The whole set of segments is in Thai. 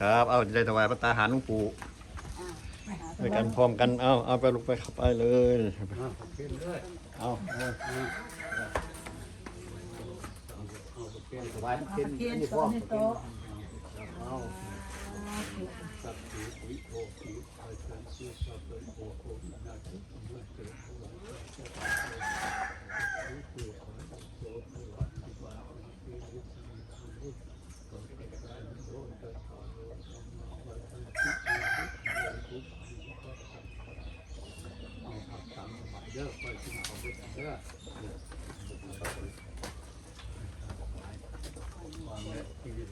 ครับ เอาจะได้ถวายพระตาหารหลวงปู่ด้วยกันพร้อมกัน เอาเอาไปลูกไปขับไปเลย เอาเอาถวายมันเป็นเทียนนี่โตพ่อนี่โตะ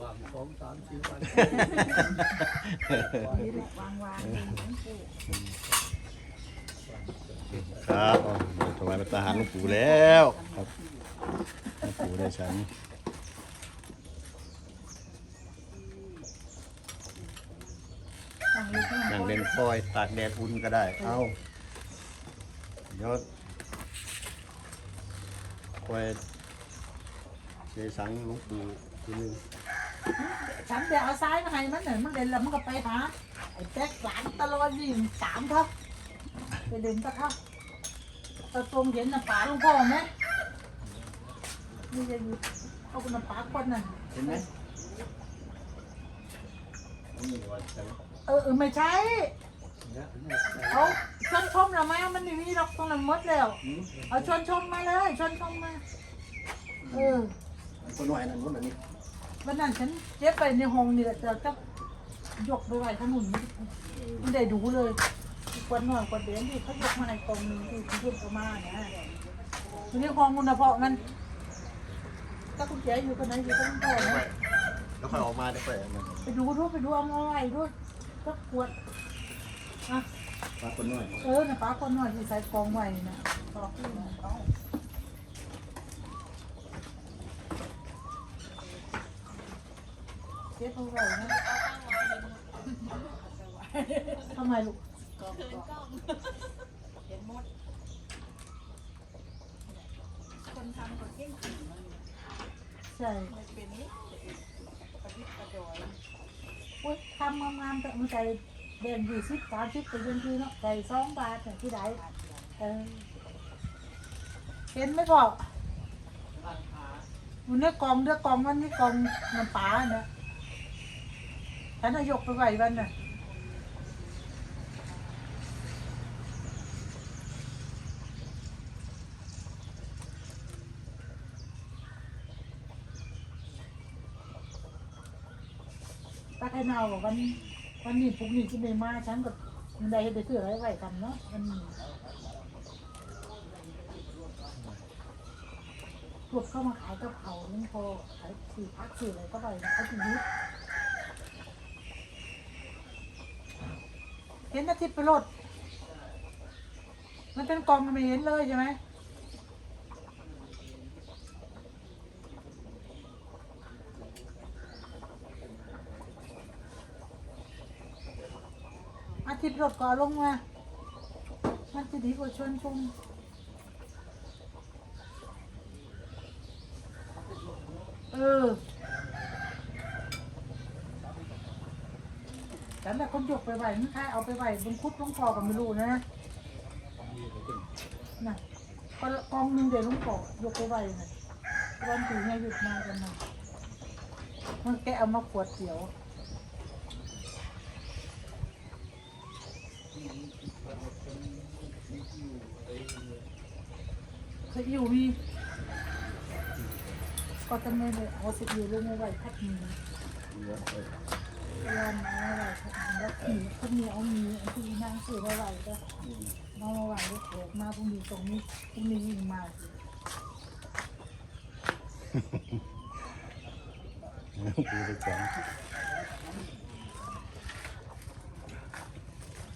วางสองสามสี่วันนี่แหละวางวางๆหลวงปู่ครับถวายพระตาหารหลวงปู่แล้วครับหลวงปู่ได้ฉันนั่งอยู่ข้างนั่งบนเล่นคอยตากแดดอุ่นก็ได้ เอาเดี๋ยว คอยเจสังหลวงปู่ทีนึงฉันเดี๋ยวเอาซ้ายมาให้มันหน่อยมันเดินแล้วมันก็ไปหาไอ้แจ็คหลานตลอดยิงสามเขาไปเดินตะเขาตะตรงเห็นน้ำปลาหลวงพ่อไหมนี่จะอยู่เอาเป็นน้ำปลาคนน่ะเห็นไหมนี่ว่าจะเออเออไม่ใช่เอา ชวนชมเรามามันไม่มีหรอกตรงนั้นหมดแล้ว เอาชวนชมมาเลยชวนชมมา เออคนน้อยนั่นนู้นอันนี้วันนั้นฉันเจ็บไปในห้องนี่แหละแต่จะยกไปไหวขนุนไม่ได้ดูเลยกวนหน่อยกวนเด่นที่เขายกมาในกองหนึงที่ที่ยกออกมาเนี่ยทีนี้ห้องมันนะเพาะมันถ้าคุณแจอยู่กันไหนอยู่ก็ต้องต่อนะแล้วค่อยออกมาได้ค่อยเอามาไปดูด้วยไปดูเอามาไหวด้วยก็ขวดอะ ปลาคนน้อยเออนะป้าคนหน่อยที่ใส่กองไว้นะต่อขึ้นมาเอาเจ็บเอาไว้นะทำไมลูกคนทำคนเก่งจริงมันใช่เป็นนี่ประดิษฐ์ประดอยโอ๊ยทำมามามแต่มันใจ เด่นยู่สิบสามสิบไปจนคือเนาะใจสองบาทแต่ที่ไหนเออเห็นไหมพ่อมันเนื้อกองเนื้อกองมันนี่กองน้ำปลาเนี่ยฉันนายกไปไหววันน่ะป้าไทยนาบอกวัน วันนี้พรุ่งนี้ที่ไม่มาฉันก็มันได้ได้ซื้ออะไรไว้กันเนาะวันนี้พวกเข้ามาขายกับเขานี่พอขายสื่พักสื่ออะไรก็ไปเขาจะยึดเห็นอาทิตย์ไปรถมันเป็นกองมันไม่เห็นเลยใช่ไหม อาทิตย์รถก่อลงมา มันจะดีกว่าชวนชุมเออแต่แต่คนยกไปไหวไม่ใช่เอาไปไหวบนคุดลุงพอก็ไม่รู้นะน่ะก็กองหนึงเดี๋ยวลุงพอยกไปไหวน่ะวันถือไงหยุดมากันมามันแกเอามาขวดเสียว ซีอิ๊วมีก็จะไม่เลยเอาซีอิ๊วลงมาไว้พั ดหมีเวลามาไว้พัดหมีแล้วหมีพวกนี้เอาหมีอันที่นางซื้อไว้ไหวก็เอามาไว้แล้วออกมาพวกนี้ตรงนี้พวกนี้ยิงมาหลวงปู่ได้จัง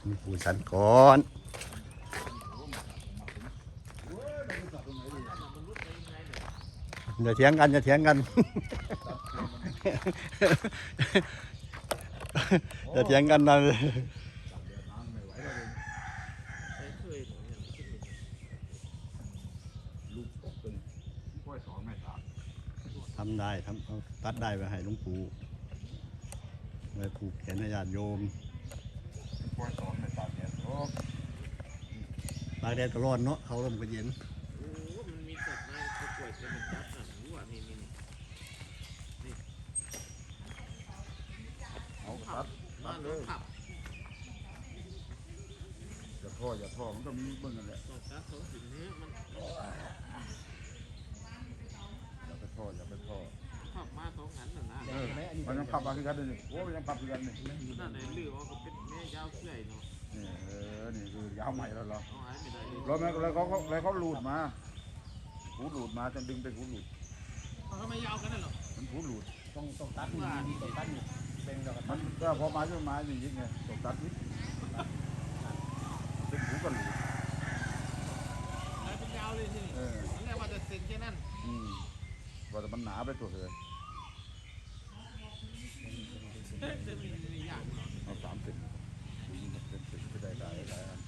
หลวงปู่สันก่อนอย่าเถียงกันอย่าเถียงกันอย่าเถียงกันนะทำได้ทำตัดได้ไปให้หลวงปู่ไว้ผูกแขนให้ญาติโยม ปล่อยสอนในตากแดดโอ้ตากแดดก็ร้อนเนาะเขาลมก็เย็นโอ้มันมีสัตว์มาเขาป่วยเป็นจับน่ะรู้ว่านี่นี่นี่เอาตัดมาตัดรเลถยขับอย่าท่ออย่าท่อมันก็มีเบิ่งนั่นแหละต้องการของสิ่งนี้มันอย่าไปท่ออย่าไปท่อ ขับมาสองหันน่ะนะเออมันยังขับมาคือกันเลยโอ้มันยังขับคือกันนี่นั่นในลือว่าก็เป็นแม่ยาวเสื่อยเนาะนี่เออ นี่คือยาวใหม่แล้วเหรอเอาหายไม่ได้เลยแล้วแม่แล้วเขาเขาแล้วเขาหลุดมาหูหลุดมาจนดึงไปหูหลุด เขาก็ไม่ยาวกันนั่นหรอกมันหูหลุด ต้องต้องตัดนี่ดีต้องตัดนี่เป็นดอกมันก็พอมาช่วยมาอย่างนี้ไงตกตัดนิดเป็นหูก็หลุดหายเป็นยาวเลยทีเอนี่อมันแรกว่าจะเซ็นแค่นั้น อืมว่าแต่มันหนาไปตัวเธอ จะมีอย่างเนาะเอาสามสิบเป็นสิบก็ได้ได้ได้อัน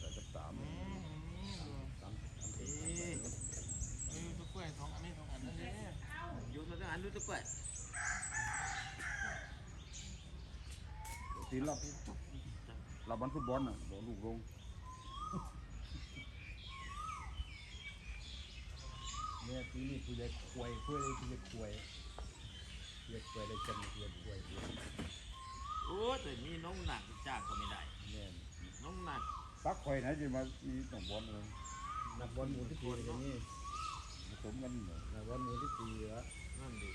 ได้สักสามสามสามเอ๊ะเออตะกล้วยสองอันนี้สองอันนั่นแหละอยู่ตะอันดูตะกล้วยตีนเราเราบอลฟุตบอลน่ะโดนลูกลงเนี่ยปีนี้กูจะควยเพื่อกูจะควย เรียกควยเลยจำเรียกควยโอ้แต่นี่น้องหนักจ้างก็ไม่ได้เนี่ยน้องหนักปักคอยไหนจะมามีต้องบอลเลยนักบอลหมูที่ปีเลยนี่ผสมกันเหรอนักบอลหมูที่ปีวะนั่นดิ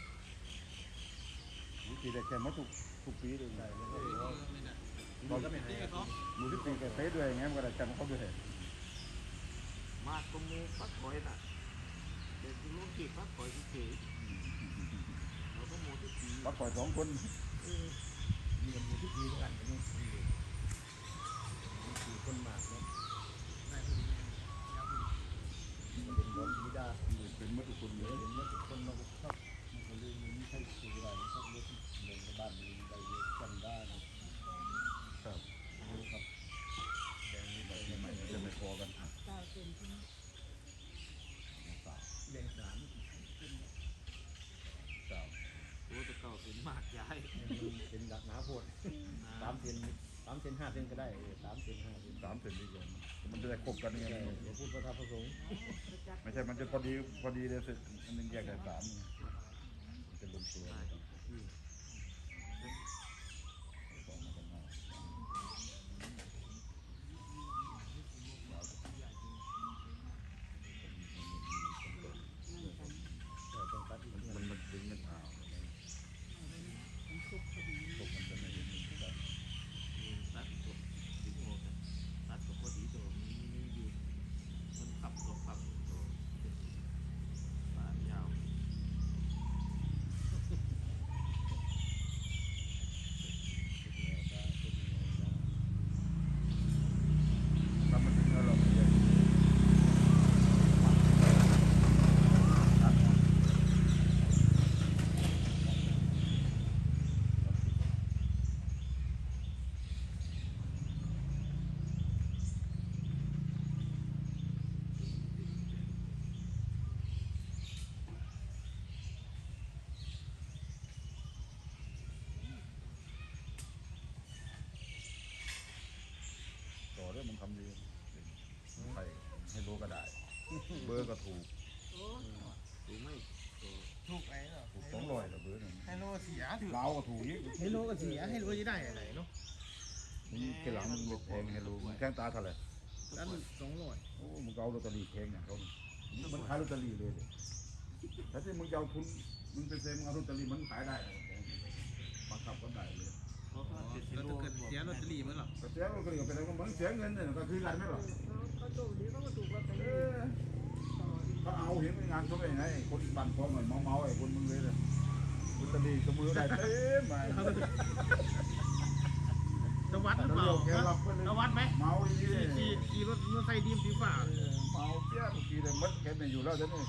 วิธีได้แข่งมาทุกทุกปีเลยใช่ไม่เอใช่อว่าไม่ได้ปีก็ไม่หายนี่เขามูที่ปีแกเตะด้วยไงมันก็ได้แข่งเขาด้วยมากกว่าหมูปักคอยน่ะเด็กลูกจีบปักคอยเฉยๆเราก็ห มาปล่อยสองคนเออมีหมูที่ดีด้วยกันนี่สี่คนมากเนาะได้พอดียาวพอดีเป็นบอลดีดาเป็นมาทุกคนเดียยวเป็นว่าทุกคนเราชอบมันก็เลยมีใครสื่ออะไรครับรถเดินไปบ้านมีได้เยอะกันได้ ครับ ดูครับ แดงนี่แบบใหม่จะไม่พอกัน เก้าเซนใช่ไหม แดงสาม สาม โอ้แตะเก่าเป็นมากย้าย มันเป็นดักหนาโพดสาม เซนสามเซนห้าเซนก็ได้สามเซนห้าเซนสามเซนดีกว่ามันจะได้ครบกันไงใช่เดี๋ยวพูดพระธรรมพระสงฆ์ไม่ใช่มันจะพอดีพอดีเลยสิมันนึงแยกได้สามมันจะลงตัว ใช่ สองมากันมา ใช่ต้องตัดอีก มันมันมันดึงมันอ้าวตกมันจะไม่เห็นมันจะ ตัดตัวดึงออกกันตัดตัวพอดีตัวมีมีอยู่มันขับตัวขับตัวปานยาว ถ้ามันดึงแล้วเราไม่ได้ ต่อเรื่องมันทำดีใครให้รู้ก็ได้ เบอร์ก็ถูก ถูกไหมถูกไหมเนาะถูกสองร้อยละเบอร์หนึ่งให้โลเสียถือเราก็ถูกให้โลก็เสียให้โลจะได้อะไรเนาะนี่ทีหลังมึงไปแทงให้รู้มึงแข้งตาเท่าไหร่กันสองร้อยโอ้มึงเอาลอตเตอรี่แทงอย่างเขามันขายลอตเตอรี่เลยถ้าที่มึงเอาทุนมึงไปเซ็นมึงเอาลอตเตอรี่มันขายได้บังคับก็ได้เลย แล้วโลถ้าเกิดเสียลอตเตอรี่มั้งหรอก็เสียลอตเตอรี่ก็เป็นอะไรก็มันเสียเงินเนี่ยก็คือกันไหมหรอเขาถูกนี้เขาก็ถูกลอตเตอเอรี่อเขาเอาเห็นงานเขาไปไงคนบันพอเหมือนเมาๆไอ้คนมึงเลยเลยลอตเตอรี่ก็มือได้เต็มไปตะวัดหรือเปล่าตะวัดไหมเมาอย่างนี้ขี่ขี่รถมอเตอร์ไซค์ดีมสีฟ้าเมาเปี้ยบางทีเลยมัดแกไม่อยู่แล้วท่านี่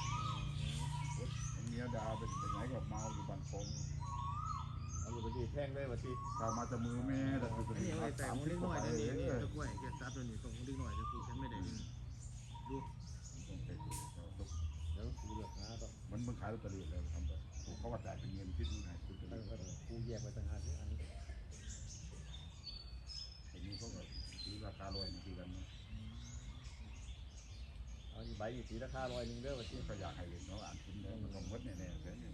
เมียดาเป็นไหนก็เมาอยู่บันคงเอาล อตเตอรี่แพงได้ป่ะทีถ้ามาจะมือแม่แต่ลอตเตออันรี่นี้อะไรแต่สามเล็กน้ว่อยบาทนะเลนี่ยนี่ตะกล้วยแกซับตัวนี้ส่งเล็กน้อยจะกูฉันไม่ได้ดูเดี๋ยวกูเลือกหาต่อมันมึงขายลอตเตอรี่แล้วทำไปเขาว่าจ่ายเป็นเงินพิษยังไงคือเอจะอกูแยกไปต่างหากนี่อันนี้อย่างนี้เขาก็ซื้อราคาลอยนี่คือกันนะ เอาอีใบอีสีราคาร้อยหนึงเด้อว่าสิก็อยากให้เห็นเนาะอ่านกินแล้วมันต้องมดแน่ๆแค่นี้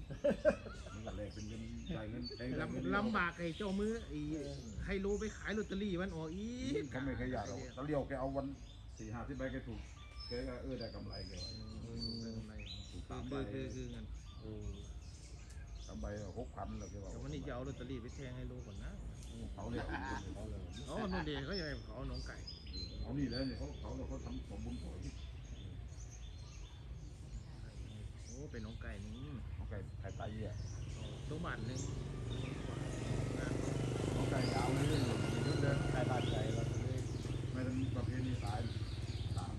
มันก็เลยเป็นเงินจ่ายเงินใช้เงินลำลำบากไอ้เจ้ามือไอ้ให้รู้ไปขายลอตเตอรี่วันออกอีกเขาไม่เคยอยากหรอกตะเลียวแกเอาวันสี่ห้าที่ใบแกถูกแกก็เออได้กำไรแกว่าถูกคืตาอมใบคือคือคือเงินเออตามใบหกพันแล้วแกว่าแต่วันนี้จะเอาลอตเตอรี่ไปแทงให้รู้ก่อนนะเขาเรียกเอาเลยอ๋อนู่นเดเขาจะไปเผาหนองไก่ เขานี่แล้วเนี่ยเขาเขาเขาทำสมบูรณ์ผลโอ้ เป็นหนองไก่นี่เขาไก่ไก่ตายอะตัวบาทหนึ่งเขาไก่ยาวเลยยุดเลยใครบาดใจเราเลยไม่ต้องประเพณีสายสาม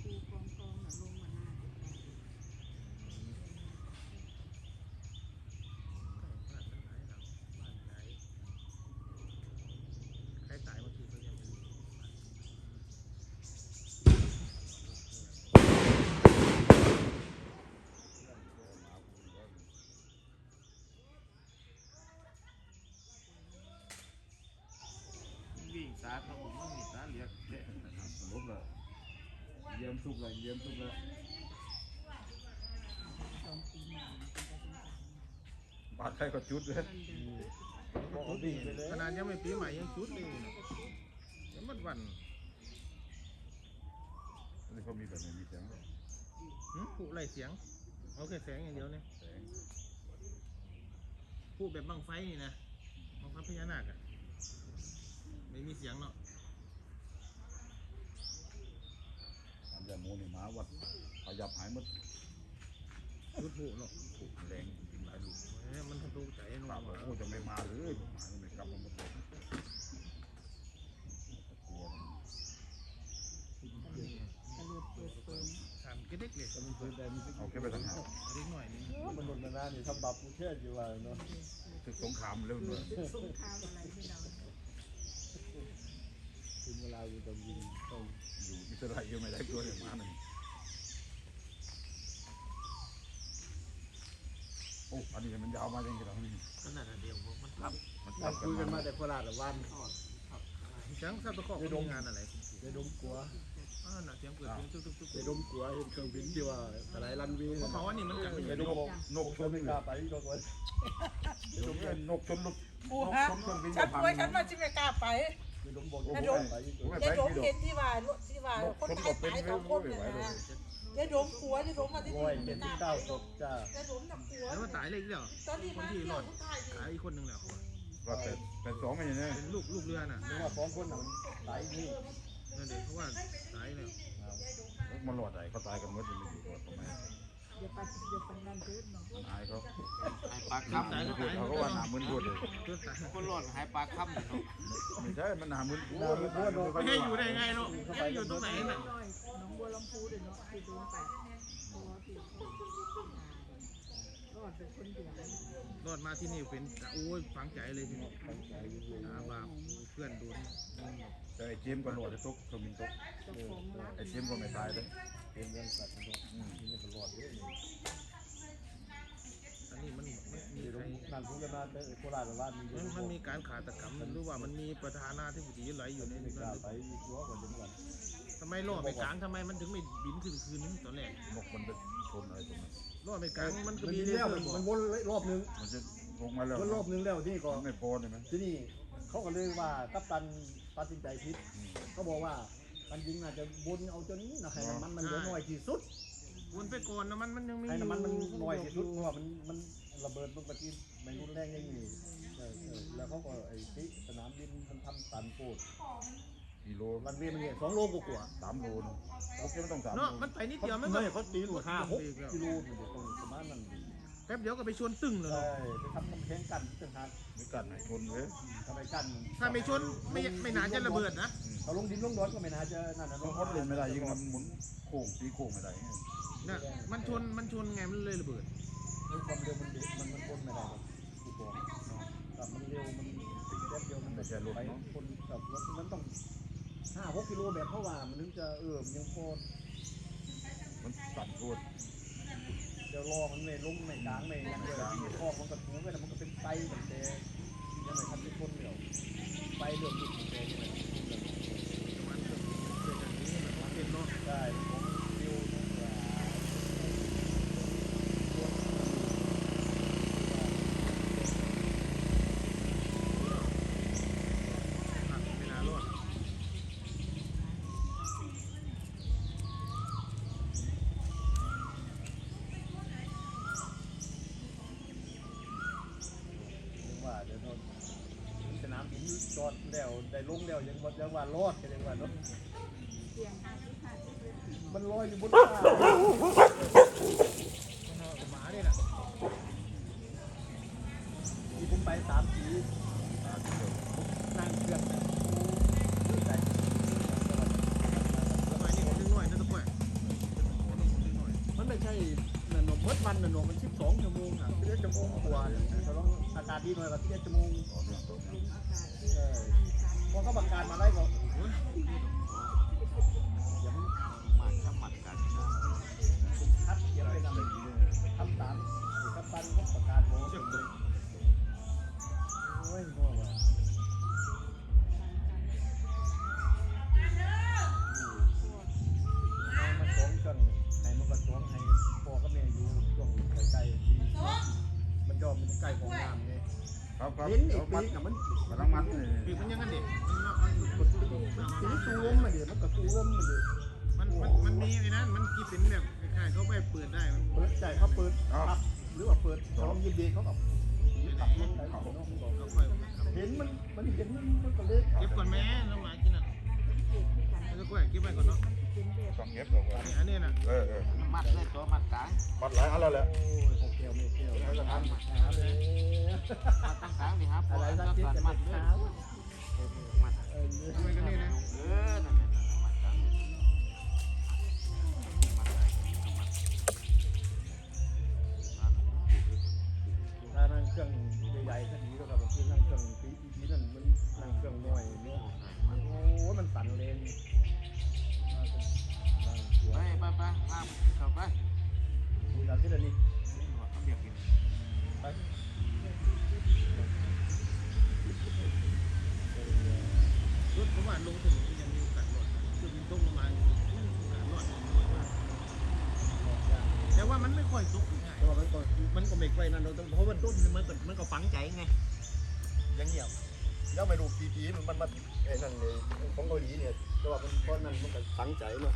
ครูกองกองน่ะลงมาหน้า ใครตายบางทีเขายังไม่รู้ วิ่ง สาเขาผมไม่มีสาเรียกแค่ลบเลยเยี่ยมทุกเลยเยี่ยมทุกเลยตอนปีหน้ามันเป็นกระถิ่นบาดใครก็จุดเลยบอกเอาดิ่งไปเลยขนาดยังไม่ปีใหม่ยังชุดเลยนะยังมัดวันนี่เขามีแบบไหนมีเสียงด้วยหึผู้ไล่เสียงเอาแค่แสงอย่างเดียวเนี่ยแสงผู้แบบบังไฟนี่นะบังไฟพญานาคอะ ไม่มีเสียงเนาะอันใหญ่โมนี่มาวัดขยับหายหมดชุดผู้เนาะถูกแรงจริงหลายลูกเอ้ยมันทะลุใจเนาะปากบอกโอ้จะไม่มาเลยมาไม่กลับมาหมดเลยกลัวมันกระโดดเปิดเปิงถามก็เด็กเลยแต่มันคือแต่มันเอาแค่ไปทางหาเด็กหน่อยนึงมันหลุดมานานนี่ทำบับเชื่ออยู่ว่าเนาะศึกสงครามเร็วเลย สงครามอะไรที่เรา ถึงเวลาอยู่ต้องยิงต้องอยู่อิสราเอลไม่ได้ตัวเลยมาหนึ่งโอ้อันนี้มันยาวมาจริงๆแล้วนี่ขนาดเดียวมันทับมันเราตัดคุยกันกัมานมาแต่โคราชอะวันจังซับตะกอกมีงานอะไรได้ดมกลัวอ่าน่ะเสียงเปิดเพลงตุ๊กตุ๊กตุ๊กได้ดมกลัวเห็นเครื่องบินที่ว่าอะไรรันวีเพราะเขาว่านี่มันกันไม่ไปใช่ดมนกชชนนไม่ไม่กกล้าล้าไปก็คนเดี๋ยวนี้นกชนลูกปูฮะฉันป่วยฉันว่าจะไม่กล้าไป ไปดมบอกไปดมไปยายดมเห็นที่ว่าที่ว่าคนตายตายสองคนเนี่ยนะยายดมผัวยายดมมาที่โอ้นี่ยไม่เจ็ดกล้าสิบไปเก้าศพจ้ายายดมกับผัวแล้วว่าตายเลยอีกแล้วตอนนี้มาเที่ยวผู้ชายตายอีกคนหนึ่งแล้วก็เป็นเป็นสองไม่ใช่ไหมเป็นลูกลูกเรือน่ะนึกว่าสองคนน่ะมันตายนี่นั่นเด็กเพราะว่าตายแล้วมันหลอดไหนเขาตายกันหมดยังไม่อยู่ก่อนทำไม หาไปอย่าไปนั่นเถิดเนาะมันอายเขาหายปากครับตายก็พูดเขาก็ว่าหนามึนพูดเลยคนหลอนหายปลาคำเนาะไม่ใช่มันหนามึนพูดไม่ให้อยู่ได้ไงเนาะให้อยู่ตรงไหนน่ะน้องบัวลำพูเด้อเนาะที่โดนไป เป็นคนเดียวรอดมาที่นี่เป็นโอ้ยฝังใจเลยทีนี้อาบาปเพื่อนโดนแต่ไอ้เจมส์ก็หลอดไอ้ตุ๊กเครื่องบินตุ๊กเจ้าของรักไอ้เจมส์ก็ไม่ตายเลยเป็นเรื่องสัตว์นี่นี่ตลอดเลยอันนี้มันมันมีนี่ใครนั่นพูดกันมาแต่โคราชบ้านมีมันมันมีการขาตกรรมหรือว่ามันมีประธานาธิบดีไหลอยู่ในไม่นั้นกล้าไปตัวก่อนจังหวัด ทำไมล่อไปกลางทำไมมันถึงไม่บินขึ้นคืนตอนแรกนกมันไปชนอะไรตรงนั้นล่อไปกลางมันก็มันมีมีเรื่แล้วองมันมันวนรอบนึงมันจะลงมาแล้ววนรอบนึงแล้วที่ก่อนมันไม่พอใช่ไหมที่นี่เขาก็เลยว่ากัปตันตัดสินใจผิดเขาบอกว่าการยิงน่าจะวนเอาจนนะให้น้ำมันมันเหลือน้อยที่สุดวนไปก่อนน้ำมันมันยังมีให้อยู่น้ำมันมันน้อยที่สุดเพราะว่ามันมันระเบิดลงไปที่มันรุนแรงอย่างนี้เออเออแล้วเขาก็ไอ้ที่สนามบินมันทำตันโคตร กิโลรันเวย์มันเนี่ยสองโลกว่า สามโลนะโอเคไม่ต้องสามโลเนาะมันไปนิดเขาเดียวมันไม่ก็เขาตีหลุดห้าหกกิโลมันอยู่ตรงประมาณนั้นแป๊บเดียวก็ไปชวนตึ้งเลยใช่เนาะไปทำกำแพงกั้นต่างหากไม่กันไหนชนเลยทำไมกั้นถ้าไม่ชนไม่ไม่นานจะระเบิดนะ เขาลงดินลงดอนก็ไม่น่าจะนั่นนะเพราะเขาเล่นไม่ได้ยิงมันหมุนโค้งตีโค้งไม่ได้ไงนะมันชนมันชนไงมันเลยระเบิด ความเร็วมันเด็กมันมันพ้นไม่ได้กูบอกกับมันเร็วมันแป๊บเดียวมันไม่ใช่รถไปเนาะคนกับรถมันต้อง ห้าหกกิโลแบบเพราะว่ามันถึงจะเออมันยังพอมันสั่นโคตรเดี๋ยวรอมันไม่ลุ่มไม่กลางไม่ยังเดียวที่คอกมันก็ถูกันมันก็เป็นไตเหมือนเดิมยังไม่ทันเป็นคนเดียวไปเรื่องจุเดิมเลย มันก็เป็นอย่างนี้มันเป็นเนาะ ได้ผมฟิวเนี่ย หักเวลารอด ยังว่าเดี๋ยวโดนสนามบิน จอดแล้วได้ลงแล้วยังว่ายังว่ารอดกันยังว่าเนาะเสียงหาที่หาที่เลยมันลอยอยู่บนฟ้าหมาเนี่ยนะที่ผมไปสามสีนั่งเครื่องไปใจสมัยนี้ผมนึกหน่อยนะทุกคนมันไม่ใช่นันนมดวันนันนมันสิบสองชั่วโมงอะสิบเอ็ดชั่วโมงกว่าเนี่ยแต่ต้องอากาศดีหน่อยก็สิบเอ็ดชั่วโมงเออ พอเขาบังการมาไล่เขา เห็นอีกมัปีกน่ะมันกำลังมัดนี่ปีกมันยังไงเด็กมันเนาะมันกดปีตูมมาเดี๋ยวมันกระตูล้มมาเดี๋ยวมันมันมันมีไอ้นั้นมันกี่เป็นแบบคล้ายๆเขาไปเปิดได้มันเปิดใจเขาเปิดขับหรือว่าเปิดลองยินดีเขาแบบขับรถไปเขาเนาะมันบบเห็นมันมันเห็นมันก็เลยเก็บก่อนแม่แล้วมา ล้วก็กล้วยเก็บไว้ก่อนเนาะต้องเก็บเอาไว้อันนี้น่ะเออเออมัดเลยตัวมัดกลางมัดหลายอันแล้วแหละโอ้ยโอเคโอเคโอเคแล้วก็ทำมัดตั้งกลางดิครับอะไรสักทีจะมัมัดเลยมัดเออนี่นะเออ เดนี้เอาเบียกกินไปรถผมว่าลงถึงยังมีโอกาสรอดคือมันตกลงมามันโอกาสรอดน้อยมากแต่ว่ามันไม่ค่อยตกง่ายแต่ว่ามันก็มันก็ไม่ไกลนั่นเราต้องเพราะว่าต้นมันก็มันก็ฝังใจไงยังเงียบแล้วไม่รู้กี่ปีมันมันมาไอ้นั่นเลยของเกาหลีเนี่ยแต่ว่ามันเพราะนั่นมันก็สังใจเนาะ